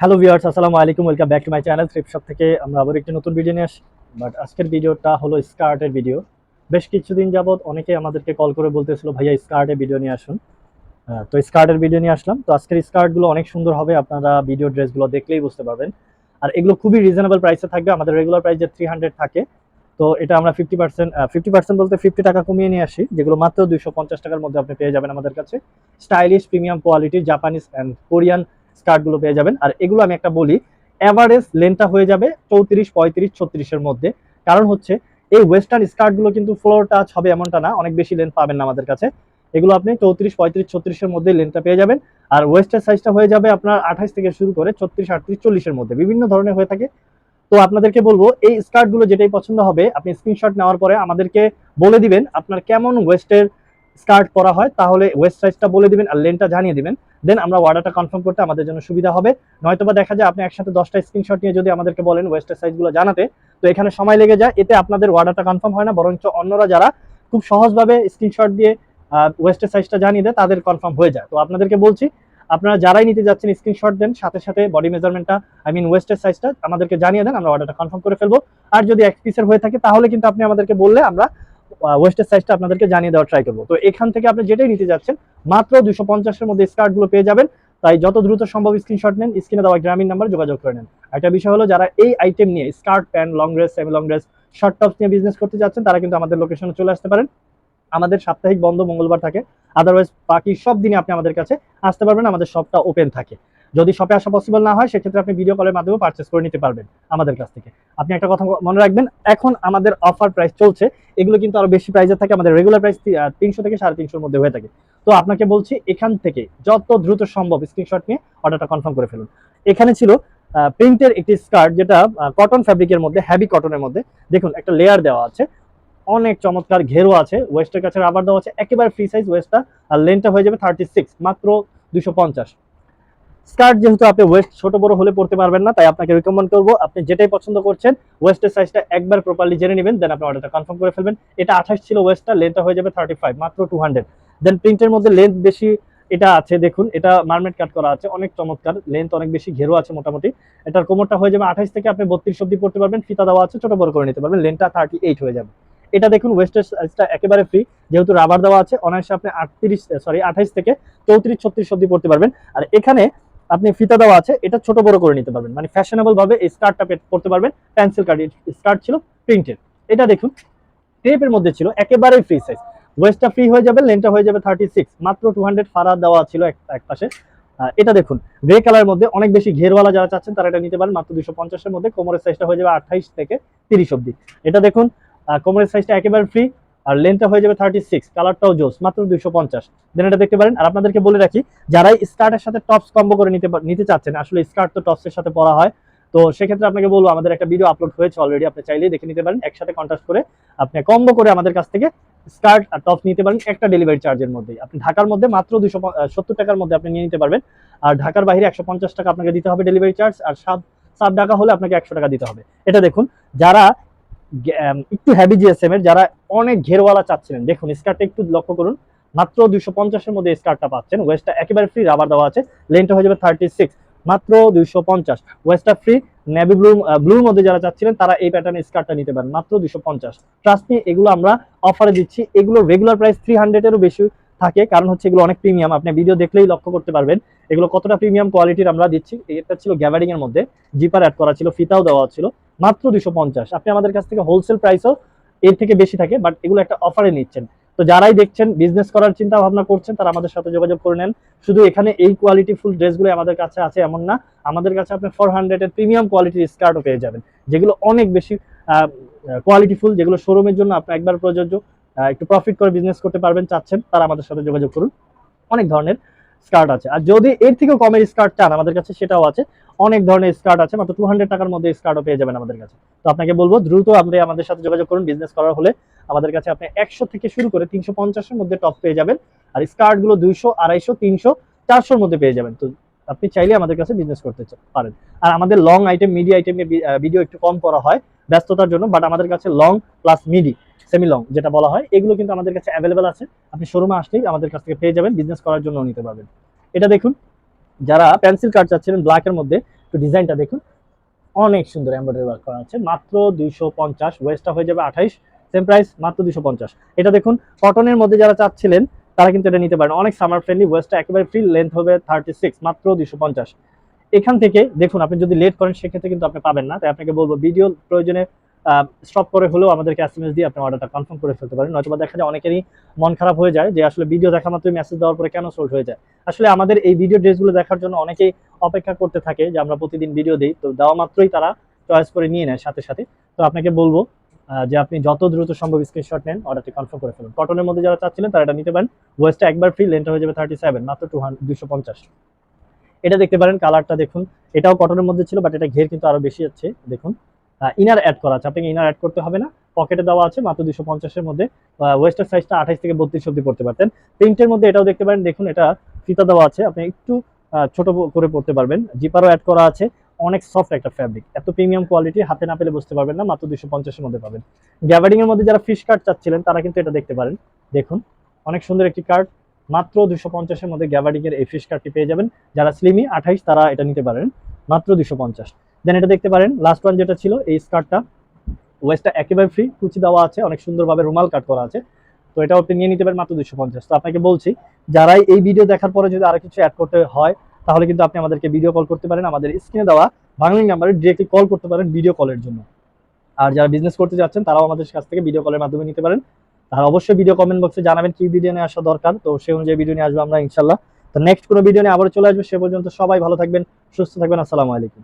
Hello viewers আসসালামু আলাইকুম welcome back to my channel thrift shop থেকে আমরা আবার একটি নতুন ভিডিও নিয়ে আসি। বাট আজকের ভিডিওটা হলো স্কার্টের ভিডিও বেশ কিছুদিন যাবত অনেকে আমাদেরকে কল করে বলতেছিল, ভাইয়া স্কার্টের ভিডিও নিয়ে আসুন। তো স্কার্টের ভিডিও নিয়ে আসলাম। তো আজকের স্কার্টগুলো অনেক সুন্দর হবে, আপনারা ভিডিও ড্রেসগুলো দেখলেই বুঝতে পারবেন। আর এগুলো খুবই রিজনেবল প্রাইসে থাকবে, আমাদের রেগুলার প্রাইস যে থ্রি হান্ড্রেড থাকে, তো এটা আমরা ফিফটি পার্সেন্ট ফিফটি পার্সেন্ট বলতে ফিফটি টাকা কমিয়ে নিয়ে আসি, যেগুলো মাত্র দুইশো পঞ্চাশ টাকার মধ্যে আপনি পেয়ে যাবেন আমাদের কাছে। স্টাইলিশ প্রিমিয়াম কোয়ালিটির জাপানিজ অ্যান্ড কোরিয়ান স্কার্টগুলো পেয়ে যাবেন। আর এগুলো আমি একটা বলি অ্যাভারেজ লেনটা হয়ে যাবে চৌত্রিশ, পঁয়ত্রিশ, ছত্রিশের মধ্যে। কারণ হচ্ছে, এই ওয়েস্টার্ন স্কার্টগুলো কিন্তু ফ্লোর টাচ হবে এমনটা না, অনেক বেশি লেন্থ পাবেন না আমাদের কাছে। এগুলো আপনি চৌত্রিশ, পঁয়ত্রিশ, ছত্রিশের মধ্যে লেনটা পেয়ে যাবেন। আর ওয়েস্টের সাইজটা হয়ে যাবে আপনার আঠাশ থেকে শুরু করে ছত্রিশ, আটত্রিশ, চল্লিশের মধ্যে। বিভিন্ন ধরনের হয়ে থাকে। তো আপনাদেরকে বলব, এই স্কার্টগুলো যেটাই পছন্দ হবে, আপনি স্ক্রিনশট নেওয়ার পরে আমাদেরকে বলে দিবেন আপনার কেমন ওয়েস্টের স্কার্ট পরা হয়, তাহলে ওয়েস্ট সাইজটা বলে দিবেন আর লেনটা জানিয়ে দিবেন। দেন আমরা অর্ডারটা কনফার্ম করতে আমাদের জন্য সুবিধা হবে। নয়তোবা দেখা যায় আপনি একসাথে দশটা স্ক্রিনশট নিয়ে যদি আমাদেরকে বলেন ওয়েস্টের সাইজগুলো জানাতে, তো এখানে সময় লেগে যায়। এতে আপনাদের অর্ডারটা কনফার্ম হয় না, বরঞ্চ অন্যরা যারা খুব সহজভাবে স্ক্রিনশট দিয়ে ওয়েস্টের সাইজটা জানিয়ে দেয়, তাদের কনফার্ম হয়ে যায়। তো আপনাদেরকে বলছি, আপনারা যারাই নিতে যাচ্ছেন স্ক্রিনশট দেন, সাথে সাথে বডি মেজারমেন্টটা আই মিন ওয়েস্টের সাইজটা আমাদেরকে জানিয়ে দেন, আমরা অর্ডারটা কনফার্ম করে ফেলব। আর যদি এক পিসের হয়ে থাকে, তাহলে কিন্তু আপনি আমাদেরকে বললে আমরা ওয়েস্টের সাইজটা আপনাদেরকে জানিয়ে দেওয়ার ট্রাই করব। তো এখান থেকে আপনি যেটাই নিতে যাচ্ছেন, মাত্র দুশো পঞ্চাশের মধ্যে স্কার্টগুলো পেয়ে যাবেন। তাই যত দ্রুত সম্ভব স্ক্রিনশট নেন স্ক্রিনে দেওয়া গ্রামীণ নাম্বার যোগাযোগ করে নেন। একটা বিষয় হলো, যারা এই আইটেম নিয়ে skirt pants long dress semi long dress short tops নিয়ে বিজনেস করতে যাচ্ছেন, তারা কিন্তু আমাদের লোকেশনে চলে আসতে পারেন। আমাদের সাপ্তাহিক বন্ধ মঙ্গলবার থাকে। আদারওয়াইজ বাকি সব দিনে আপনি আমাদের কাছে আসতে পারবেন, আমাদের শপটা ওপেন থাকে। যদি শপে আসা পসিবল না হয়, সেক্ষেত্রে আপনি ভিডিও কলের মাধ্যমে পারচেস করে নিতে পারবেন আমাদের কাছ থেকে। আপনি একটা কথা মনে রাখবেন, এখন আমাদের অফার প্রাইস চলছে, এগুলো কিন্তু আরও বেশি প্রাইসে থাকে, আমাদের রেগুলার প্রাইস তিনশো থেকে সাড়ে তিনশোর মধ্যে হয়ে থাকে। তো আপনাকে বলছি, এখান থেকে যত দ্রুত সম্ভব স্ক্রিনশট নিয়ে অর্ডারটা কনফার্ম করে ফেলুন। এখানে ছিল প্রিন্টের একটি স্কার্ট যেটা কটন ফ্যাব্রিকের মধ্যে হ্যাভি কটনের মধ্যে। দেখুন, একটা লেয়ার দেওয়া আছে। অনেক চমৎকার ঘেরো আছে ওয়েস্টের কাছে রাবার দেওয়া আছে, একেবারে ফ্রি সাইজ ওয়েস্টটা আর লেনটা হয়ে যাবে থার্টি সিক্স মাত্র দুশো পঞ্চাশ। স্কার্ট যেহেতু আপনি ওয়েস্ট ছোট বড় হলে পড়তে পারবেন না, তাই আপনাকে রিকমেন্ড করব, আপনি যেটাই পছন্দ করছেন ওয়েস্টের সাইজটা একবার প্রপারলি জেনে নেবেন দেন আপনি অর্ডারটা কনফার্ম করে ফেলবেন। এটা আঠাশ ছিল ওয়েস্টটা লেনটা হয়ে যাবে থার্টি ফাইভ মাত্র টু হান্ড্রেড দেন প্রিন্টের মধ্যে লেন্থ বেশি এটা আছে, দেখুন, এটা মার্মেট কাট করা আছে, অনেক চমৎকার লেন্থ অনেক বেশি ঘেরো আছে মোটামুটি। এটার কোমরটা হয়ে যাবে আঠাশ থেকে আপনি বত্রিশ অব্দি পড়তে পারবেন, ফিতা দেওয়া আছে, ছোট বড় করে নিতে পারবেন লেনটা থার্টি এইট হয়ে যাবে। এটা দেখুন ওয়েস্টের সাইজটা একেবারে ফ্রি যেহেতু রাবার দেওয়া আছে, অনায়াসে আপনি আটত্রিশ সরি আঠাইশ থেকে চৌত্রিশ, ছত্রিশ অব্দি পড়তে পারবেন। আর এখানে আপনি ফিতা দেওয়া আছে, এটা ছোট বড় করে নিতে পারবেন। মানে ফ্যাশনেবল ভাবে এই স্কার্টটা পড়তে পারবেন। পেন্সিল কার্ড স্কার্ট ছিল প্রিন্টেড এটা দেখুন টেপের মধ্যে ছিল, একেবারেই ফ্রি সাইজ ওয়েস্টটা ফ্রি হয়ে যাবে লেনটা হয়ে যাবে থার্টি সিক্স মাত্র টু হান্ড্রেড ফারা দেওয়া ছিল এক পাশে। এটা দেখুন গ্রে কালার মধ্যে অনেক বেশি ঘেরওয়ালা যারা চাচ্ছেন, তারা এটা নিতে পারেন। মাত্র দুশো পঞ্চাশের মধ্যে। কোমরের সাইজটা হয়ে যাবে আঠাইশ থেকে তিরিশ অব্দি এটা দেখুন কোমরের সাইজটা একেবারে ফ্রি আর লেন্থটা হয়ে যাবে থার্টি সিক্স কালারটাও জোস, মাত্র দুশো পঞ্চাশ। দেন এটা দেখতে পারেন, আর আপনাদেরকে বলে রাখি, যারাই স্কার্টের সাথে টপস কম্বো করে নিতে নিতে চাচ্ছেন, আসলে স্কার্ট তো টপসের সাথে পরা হয়, তো সেক্ষেত্রে আপনাকে বলব, আমাদের একটা ভিডিও আপলোড হয়েছে অলরেডি আপনি চাইলেই দেখে নিতে পারেন, একসাথে কন্ট্যাক্ট করে আপনি কম্বো করে আমাদের কাছ থেকে স্কার্ট আর টপস নিতে পারেন, একটা ডেলিভারি চার্জের মধ্যেই। আপনি ঢাকার মধ্যে মাত্র দুশো সত্তর টাকার মধ্যে আপনি নিয়ে নিতে পারবেন, আর ঢাকার বাইরে একশো পঞ্চাশ টাকা আপনাকে দিতে হবে ডেলিভারি চার্জ আর সাত সাত টাকা হলে আপনাকে একশো টাকা দিতে হবে। এটা দেখুন, যারা একটু হ্যাভি জিএসএম এর, যারা অনেক ঘেরওয়ালা চাচ্ছিলেন। দেখুন স্কার্টটা একটু লক্ষ্য করুন। মাত্র দুইশো পঞ্চাশের মধ্যে স্কার্টটা পাচ্ছেন। ওয়েস্টটা একেবারে ফ্রি রাবার দেওয়া আছে। লেনটা হয়ে যাবে থার্টি সিক্স মাত্র দুইশো পঞ্চাশ। ওয়েস্টটা ফ্রি নেভি ব্লু ব্লুর মধ্যে যারা চাচ্ছিলেন, তারা এই প্যাটার্নের স্কার্টটা নিতে পারেন। মাত্র দুশো পঞ্চাশ। ট্রাস্ট মি এগুলো আমরা অফারে দিচ্ছি। এগুলো রেগুলার প্রাইস থ্রি হান্ড্রেডেরও বেশি থাকে। কারণ হচ্ছে এগুলো অনেক প্রিমিয়াম আপনি ভিডিও দেখলেই লক্ষ্য করতে পারবেন। এগুলো কতটা প্রিমিয়াম কোয়ালিটির আমরা দিচ্ছি। এটা ছিল গ্যাভারিং এর মধ্যে। জিপার অ্যাড করা ছিল, ফিতাও দেওয়া ছিল। মাত্র দুশো পঞ্চাশ। আপনি আমাদের কাছ থেকে হোলসেল প্রাইসও এর থেকে বেশি থাকে বাট এগুলো একটা অফারে নিচ্ছেন। তো যারাই দেখছেন বিজনেস করার চিন্তা ভাবনা করছেন, তারা আমাদের সাথে যোগাযোগ করে নেন। শুধু এখানে এই কোয়ালিটি ফুল ড্রেসগুলো আমাদের কাছে আছে এমন না। আমাদের কাছে আপনি ফোর হান্ড্রেডের প্রিমিয়াম কোয়ালিটির স্কার্টও পেয়ে যাবেন, যেগুলো অনেক বেশি কোয়ালিটি ফুল যেগুলো শোরুমের জন্য আপনি একবার প্রযোজ্য একটু প্রফিট করে বিজনেস করতে পারবেন, চাচ্ছেন, তারা আমাদের সাথে যোগাযোগ করুন। অনেক ধরনের। স্কার্ট আছে। আর যদি এর থেকেও কমের স্কার্ট চান আমাদের কাছে, সেটাও আছে। অনেক ধরনের স্কার্ট আছে, মাত্র টু হান্ড্রেড টাকার মধ্যে স্কার্টও পেয়ে যাবেন আমাদের কাছে। তো আপনাকে বলব, দ্রুত আপনি আমাদের সাথে যোগাযোগ করুন। বিজনেস করার হলে আমাদের কাছে আপনি একশো থেকে শুরু করে তিনশো পঞ্চাশের মধ্যে টপ পেয়ে যাবেন। আর স্কার্টগুলো দুইশো, আড়াইশো, তিনশো, চারশোর মধ্যে পেয়ে যাবেন। তো আপনি চাইলে আমাদের কাছে বিজনেস করতে পারেন। আর আমাদের লং আইটেম মিডি আইটেমে ভিডিও একটু কম করা হয় ব্যস্ততার জন্য বাট আমাদের কাছে long plus midi semi long যেটা বলা হয়, এগুলো কিন্তু আমাদের কাছে অ্যাভেলেবেল আছে। আপনি শোরুমে আসলেই আমাদের কাছ থেকে পেয়ে যাবেন বিজনেস করার জন্য নিতে পারবেন। এটা দেখুন, যারা পেন্সিল কাট চাচ্ছিলেন ব্ল্যাকের মধ্যে, একটু ডিজাইনটা দেখুন। অনেক সুন্দর এমব্রয়ডারি ওয়ার্ক করা আছে, মাত্র দুইশো পঞ্চাশ ওয়েস্টটা হয়ে যাবে আঠাইশ সেম প্রাইস মাত্র দুশো পঞ্চাশ। এটা দেখুন কটনের মধ্যে যারা চাচ্ছিলেন, তারা কিন্তু এটা নিতে পারেন। অনেক সামার ফ্রেন্ডলি ওয়েস্টটা একেবারে ফ্রি লেন্থ হবে থার্টি সিক্স মাত্র দুশো পঞ্চাশ। এখান থেকে দেখুন, আপনি যদি লেট করেন, সেক্ষেত্রে কিন্তু আপনি পাবেন না। তাই আপনাকে বলব ভিডিও প্রয়োজনে স্টপ করে হলেও আমাদেরকে এস এম এস দিয়ে আপনি অর্ডারটা কনফার্ম করে ফেলতে পারেন। নয়তো দেখা যায় অনেকেরই মন খারাপ হয়ে যায় যে আসলে ভিডিও দেখা মাত্রই মেসেজ দেওয়ার পরে কেন সোল্ড হয়ে যায়। আসলে আমাদের এই ভিডিও ড্রেসগুলো দেখার জন্য অনেকেই অপেক্ষা করতে থাকে যে আমরা প্রতিদিন ভিডিও দিই। তো দেওয়া মাত্রই তারা চয়েস করে নিয়ে নেয় সাথে সাথে। তো আপনাকে বলব যে আপনি যত দ্রুত সম্ভব স্ক্রিনশট নেন অর্ডারটি কনফার্ম করে ফেলুন। কটনের মধ্যে যারা চাচ্ছিলেন তারা এটা নিতে পারেন। ওয়েস্টটা একবার ফ্রি লেনটা হয়ে যাবে থার্টি সেভেন মাত্র টু দুশো পঞ্চাশ। এটা দেখতে পারেন কালারটা দেখুন। এটাও কটনের মধ্যে ছিল বাট এটা ঘের কিন্তু আরও বেশি যাচ্ছে দেখুন। ইনার অ্যাড করা আছে। আপনাকে ইনার অ্যাড করতে হবে না। পকেটে দেওয়া আছে মাত্র দুশো পঞ্চাশের মধ্যে। ওয়েস্টার সাইজটা আঠাইশ থেকে বত্রিশ অব্দি পড়তে পারতেন। প্রিন্টের মধ্যে এটাও দেখতে পারেন। দেখুন, এটা ফিতা দেওয়া আছে। আপনি একটু ছোট করে পড়তে পারবেন। জিপারও অ্যাড করা আছে। অনেক সফট একটা ফ্যাব্রিক এত প্রিমিয়াম কোয়ালিটি হাতে না পেলে বুঝতে পারবেন না। মাত্র দুশো পঞ্চাশের মধ্যে পাবেন। গ্যাবার্ডিং এর মধ্যে যারা ফিশ কার্ড চাচ্ছিলেন, তারা কিন্তু এটা দেখতে পারেন। দেখুন, অনেক সুন্দর একটি কার্ড মাত্র দুশো পঞ্চাশের মধ্যে গ্যাবার্ডিং এর এই ফিশ কার্ডটি পেয়ে যাবেন। যারা স্লিমি আঠাইশ, তারা এটা নিতে পারেন। মাত্র দুশো পঞ্চাশ। দেন এটা দেখতে পারেন লাস্ট ওয়ান যেটা ছিল, এই স্কার্টটা ওয়েস্টটা একেবারে ফ্রি কুচি দেওয়া আছে, অনেক সুন্দরভাবে রুমাল কাট করা আছে। তো এটাও আপনি নিয়ে নিতে পারেন মাত্র দুশো পঞ্চাশ। তো আপনাকে বলছি, যারাই এই ভিডিও দেখার পরে যদি আরও কিছু অ্যাড করতে হয়, তাহলে কিন্তু আপনি আমাদেরকে ভিডিও কল করতে পারেন। আমাদের স্ক্রিনে দেওয়া বাংলা নাম্বারে ডিরেক্টলি কল করতে পারেন ভিডিও কলের জন্য। আর যারা বিজনেস করতে যাচ্ছেন, তারাও আমাদের কাছ থেকে ভিডিও কলের মাধ্যমে নিতে পারেন। আর অবশ্যই ভিডিও কমেন্ট বক্সে জানাবেন কি ভিডিও নিয়ে আসা দরকার। তো সেই অনুযায়ী ভিডিও নিয়ে আসব আমরা ইনশাল্লাহ তো নেক্সট কোনো ভিডিও নিয়ে আবার চলে আসবে, সে পর্যন্ত সবাই ভালো থাকবেন, সুস্থ থাকবেন, আসসালামু আলাইকুম।